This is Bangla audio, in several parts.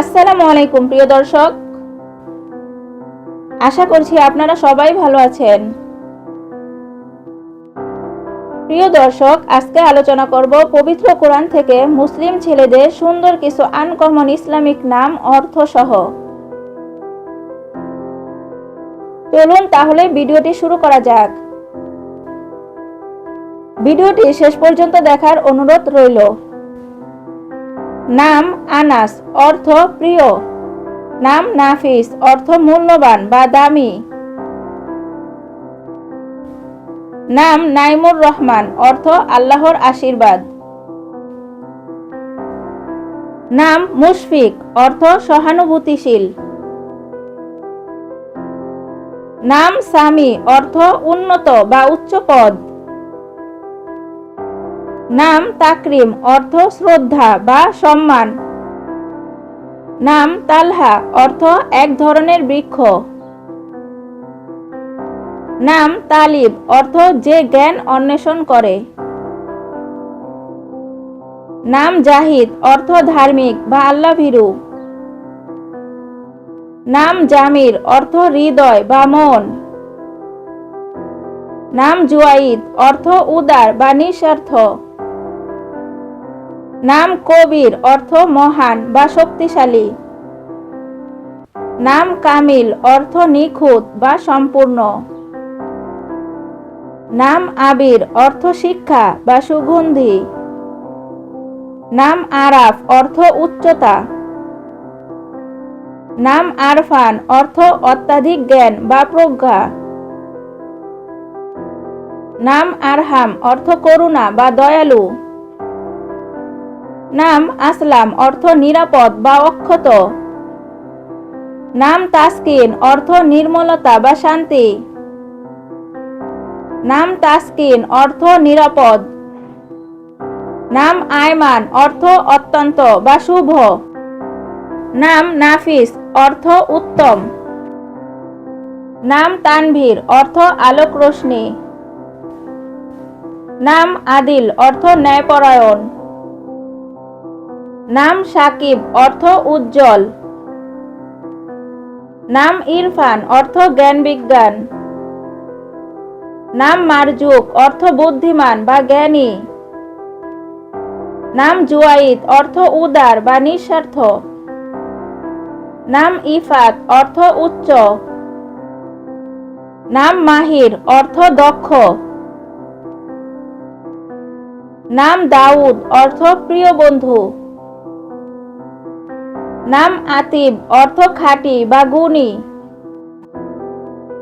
আসসালামু আলাইকুম, প্রিয় দর্শক। আশা করছি আপনারা সবাই ভালো আছেন। প্রিয় দর্শক, আজকে আলোচনা করব পবিত্র কোরআন থেকে মুসলিম ছেলেদের সুন্দর কিছু আনকমন ইসলামিক নাম অর্থ সহ চলুন তাহলে ভিডিওটি শুরু করা যাক। ভিডিওটি শেষ পর্যন্ত দেখার অনুরোধ রইল। নাম আনাস, অর্থ প্রিয়। নাম নাফিস, অর্থ মূল্যবান বা দামি। নাম নাইমুর রহমান, অর্থ আল্লাহর আশীর্বাদ। নাম মুশফিক, অর্থ সহানুভূতিশীল। নাম সামি, অর্থ উন্নত বা উচ্চ পদ। নাম তাকরিম, অর্থ শ্রদ্ধা বা সম্মান। নাম তালহা, অর্থ এক ধরনের বৃক্ষ। নাম তালিব, অর্থ যে জ্ঞান অন্বেষণ করে। নাম জাহিদ, অর্থ ধার্মিক বা আল্লাভীরু। নাম জামির, অর্থ হৃদয় বা মন। নাম জুয়াইদ, অর্থ উদার বা নিঃস্বার্থ। নাম কবির, অর্থ মহান বা শক্তিশালী। নাম কামিল, অর্থ নিখুঁত বা সম্পূর্ণ। নাম আবির, অর্থ শিক্ষা বা সুগন্ধি। নাম আরাফ, অর্থ উচ্চতা। নাম আরফান, অর্থ অত্যাধিক জ্ঞান বা প্রজ্ঞা। নাম আরহাম, অর্থ করুণা বা দয়ালু। নাম আসলাম, অর্থ নিরাপদ বা অক্ষত। নাম তাসকিন, অর্থ নির্মলতা বা শান্তি। নাম তাসকিন, অর্থ নিরাপদ। নাম আয়মান, অর্থ অত্যন্ত বা শুভ। নাম নাফিস, অর্থ উত্তম। নাম তানভীর, অর্থ আলোক রোশনী নাম আদিল, অর্থ ন্যায়পরায়ণ। নাম সাকিব, অর্থ উজ্জ্বল। নাম ইরফান, অর্থ জ্ঞান বিজ্ঞান। নাম মারজুক, অর্থ বুদ্ধিমান বা জ্ঞানী। নাম জুয়াইদ, অর্থ উদার বা নিঃস্বার্থ। নাম ইফাত, অর্থ উচ্চ। নাম মাহির, অর্থ দক্ষ। নাম দাউদ, অর্থ প্রিয় বন্ধু। নাম আতিব, অর্থ খাঁটি বা গুণী।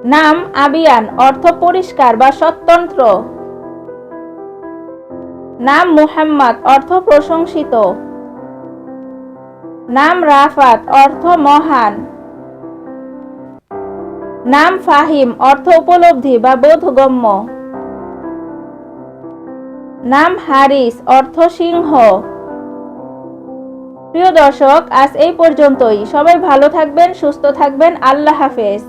নাম আবিয়ান, অর্থ পরিষ্কার বা স্বতন্ত্র। নাম মুহাম্মদ, অর্থ প্রশংসিত। নাম রাফাত, অর্থ মহান। নাম ফাহিম, অর্থ উপলব্ধি বা বোধগম্য। নাম হারিস, অর্থ সিংহ। প্রিয় দর্শক আজ এই পর্যন্তই। সবাই ভালো থাকবেন সুস্থ থাকবেন। আল্লাহ হাফেজ।